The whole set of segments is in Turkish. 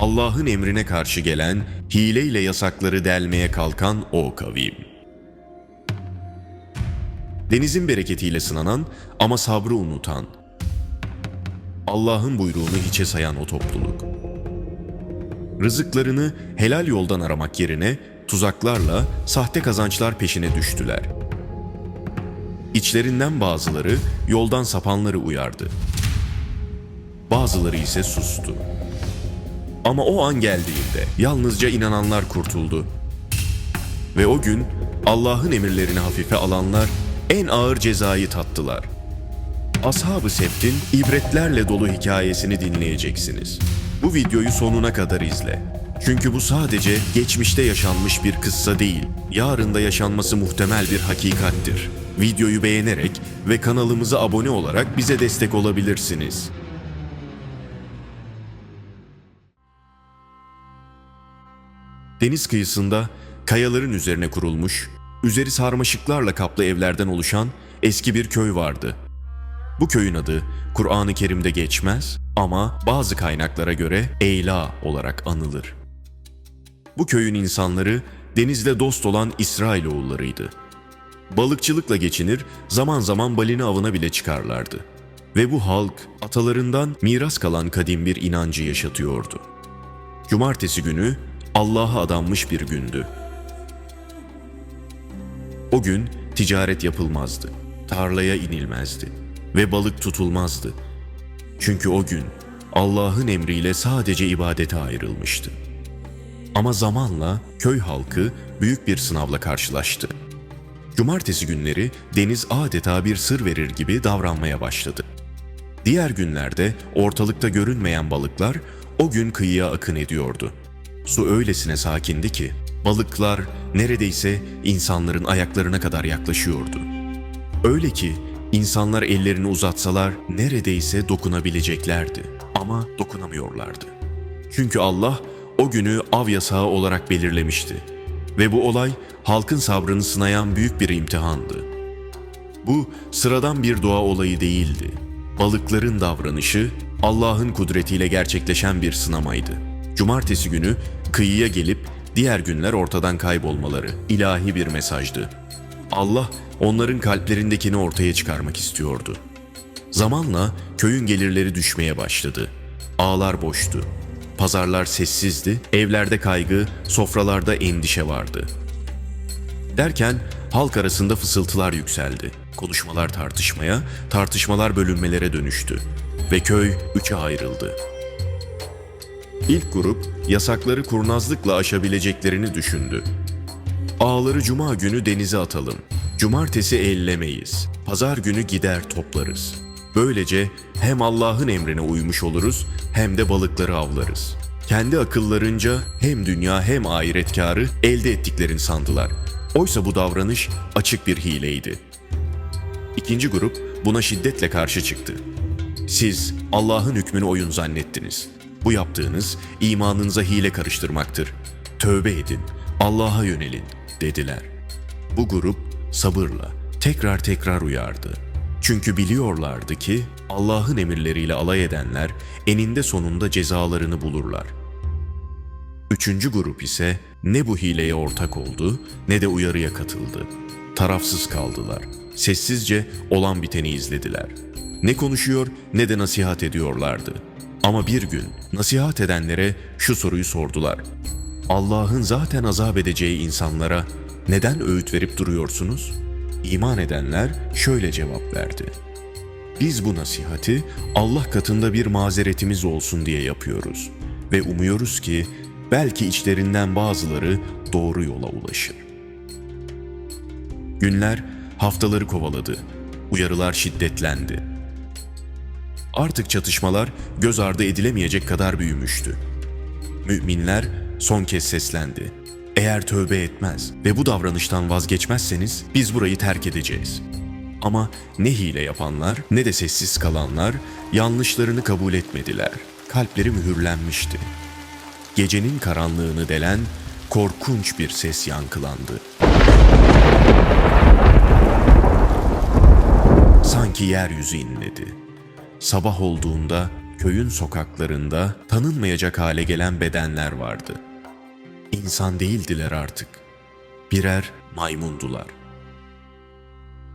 Allah'ın emrine karşı gelen, hileyle yasakları delmeye kalkan o kavim. Denizin bereketiyle sınanan ama sabrı unutan, Allah'ın buyruğunu hiçe sayan o topluluk. Rızıklarını helal yoldan aramak yerine tuzaklarla sahte kazançlar peşine düştüler. İçlerinden bazıları yoldan sapanları uyardı. Bazıları ise sustu. Ama o an geldiğinde yalnızca inananlar kurtuldu. Ve o gün Allah'ın emirlerini hafife alanlar en ağır cezayı tattılar. Ashab-ı Seft'in ibretlerle dolu hikayesini dinleyeceksiniz. Bu videoyu sonuna kadar izle. Çünkü bu sadece geçmişte yaşanmış bir kıssa değil, yarında yaşanması muhtemel bir hakikattir. Videoyu beğenerek ve kanalımıza abone olarak bize destek olabilirsiniz. Deniz kıyısında kayaların üzerine kurulmuş, üzeri sarmaşıklarla kaplı evlerden oluşan eski bir köy vardı. Bu köyün adı Kur'an-ı Kerim'de geçmez ama bazı kaynaklara göre Eyla olarak anılır. Bu köyün insanları denizle dost olan İsrailoğullarıydı. Balıkçılıkla geçinir, zaman zaman balina avına bile çıkarlardı. Ve bu halk atalarından miras kalan kadim bir inancı yaşatıyordu. Cumartesi günü Allah'a adanmış bir gündü. O gün ticaret yapılmazdı, tarlaya inilmezdi ve balık tutulmazdı. Çünkü o gün Allah'ın emriyle sadece ibadete ayrılmıştı. Ama zamanla köy halkı büyük bir sınavla karşılaştı. Cumartesi günleri deniz adeta bir sır verir gibi davranmaya başladı. Diğer günlerde ortalıkta görünmeyen balıklar o gün kıyıya akın ediyordu. Su öylesine sakindi ki balıklar neredeyse insanların ayaklarına kadar yaklaşıyordu. Öyle ki insanlar ellerini uzatsalar neredeyse dokunabileceklerdi ama dokunamıyorlardı. Çünkü Allah o günü av yasağı olarak belirlemişti ve bu olay halkın sabrını sınayan büyük bir imtihandı. Bu sıradan bir doğa olayı değildi. Balıkların davranışı Allah'ın kudretiyle gerçekleşen bir sınamaydı. Cumartesi günü kıyıya gelip diğer günler ortadan kaybolmaları ilahi bir mesajdı. Allah onların kalplerindekini ortaya çıkarmak istiyordu. Zamanla köyün gelirleri düşmeye başladı. Ağlar boştu. Pazarlar sessizdi, evlerde kaygı, sofralarda endişe vardı. Derken halk arasında fısıltılar yükseldi. Konuşmalar tartışmaya, tartışmalar bölünmelere dönüştü ve köy üçe ayrıldı. İlk grup yasakları kurnazlıkla aşabileceklerini düşündü. Ağları cuma günü denize atalım. Cumartesi ellemeyiz. Pazar günü gider toplarız. Böylece hem Allah'ın emrine uymuş oluruz hem de balıkları avlarız. Kendi akıllarınca hem dünya hem ahiret kârı elde ettiklerini sandılar. Oysa bu davranış açık bir hileydi. İkinci grup buna şiddetle karşı çıktı. Siz Allah'ın hükmünü oyun zannettiniz. Bu yaptığınız imanınıza hile karıştırmaktır. Tövbe edin, Allah'a yönelin dediler. Bu grup sabırla tekrar tekrar uyardı. Çünkü biliyorlardı ki Allah'ın emirleriyle alay edenler eninde sonunda cezalarını bulurlar. Üçüncü grup ise ne bu hileye ortak oldu ne de uyarıya katıldı. Tarafsız kaldılar. Sessizce olan biteni izlediler. Ne konuşuyor ne de nasihat ediyorlardı. Ama bir gün nasihat edenlere şu soruyu sordular. Allah'ın zaten azap edeceği insanlara neden öğüt verip duruyorsunuz? İman edenler şöyle cevap verdi. Biz bu nasihati Allah katında bir mazeretimiz olsun diye yapıyoruz ve umuyoruz ki belki içlerinden bazıları doğru yola ulaşır. Günler haftaları kovaladı. Uyarılar şiddetlendi. Artık çatışmalar göz ardı edilemeyecek kadar büyümüştü. Müminler son kez seslendi. Eğer tövbe etmez ve bu davranıştan vazgeçmezseniz biz burayı terk edeceğiz. Ama ne hile yapanlar ne de sessiz kalanlar yanlışlarını kabul etmediler. Kalpleri mühürlenmişti. Gecenin karanlığını delen korkunç bir ses yankılandı. Sanki yeryüzü inledi. Sabah olduğunda köyün sokaklarında tanınmayacak hale gelen bedenler vardı. İnsan değildiler artık. Birer maymundular.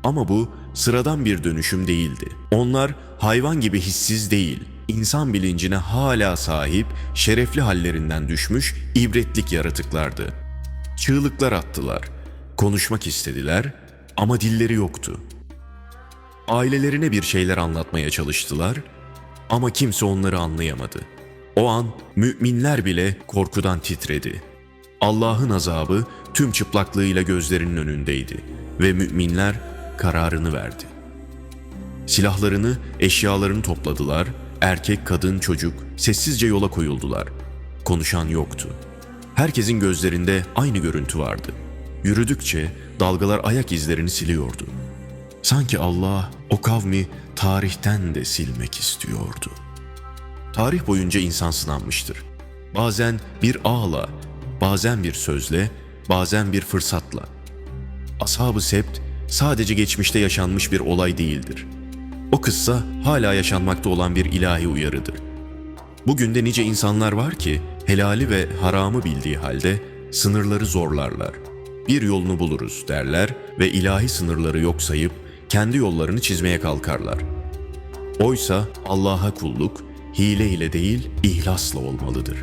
Ama bu sıradan bir dönüşüm değildi. Onlar hayvan gibi hissiz değil, insan bilincine hala sahip, şerefli hallerinden düşmüş ibretlik yaratıklardı. Çığlıklar attılar, konuşmak istediler ama dilleri yoktu. Ailelerine bir şeyler anlatmaya çalıştılar ama kimse onları anlayamadı. O an müminler bile korkudan titredi. Allah'ın azabı tüm çıplaklığıyla gözlerinin önündeydi ve müminler kararını verdi. Silahlarını, eşyalarını topladılar, erkek, kadın, çocuk sessizce yola koyuldular. Konuşan yoktu. Herkesin gözlerinde aynı görüntü vardı. Yürüdükçe dalgalar ayak izlerini siliyordu. Sanki Allah o kavmi tarihten de silmek istiyordu. Tarih boyunca insan sınanmıştır. Bazen bir ağla, bazen bir sözle, bazen bir fırsatla. Ashab-ı Sebt sadece geçmişte yaşanmış bir olay değildir. O kıssa hala yaşanmakta olan bir ilahi uyarıdır. Bugün de nice insanlar var ki helali ve haramı bildiği halde sınırları zorlarlar. Bir yolunu buluruz derler ve ilahi sınırları yok sayıp kendi yollarını çizmeye kalkarlar. Oysa Allah'a kulluk hile ile değil ihlasla olmalıdır.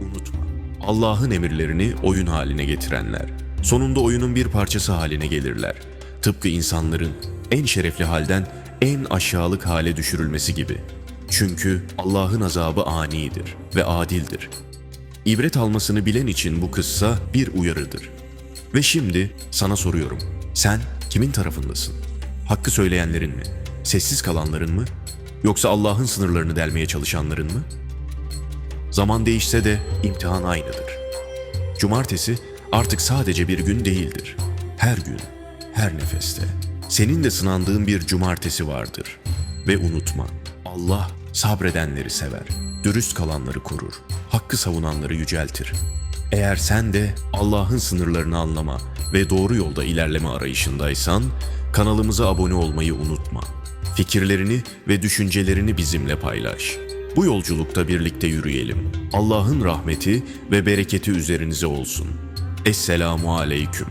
Unutma. Allah'ın emirlerini oyun haline getirenler sonunda oyunun bir parçası haline gelirler. Tıpkı insanların en şerefli halden en aşağılık hale düşürülmesi gibi. Çünkü Allah'ın azabı anidir ve adildir. İbret almasını bilen için bu kıssa bir uyarıdır. Ve şimdi sana soruyorum. Sen kimin tarafındasın? Hakkı söyleyenlerin mi? Sessiz kalanların mı? Yoksa Allah'ın sınırlarını delmeye çalışanların mı? Zaman değişse de imtihan aynıdır. Cumartesi artık sadece bir gün değildir. Her gün, her nefeste. Senin de sınandığın bir cumartesi vardır. Ve unutma, Allah sabredenleri sever, dürüst kalanları korur, hakkı savunanları yüceltir. Eğer sen de Allah'ın sınırlarını anlama ve doğru yolda ilerleme arayışındaysan, kanalımıza abone olmayı unutma. Fikirlerini ve düşüncelerini bizimle paylaş. Bu yolculukta birlikte yürüyelim. Allah'ın rahmeti ve bereketi üzerinize olsun. Esselamu aleyküm.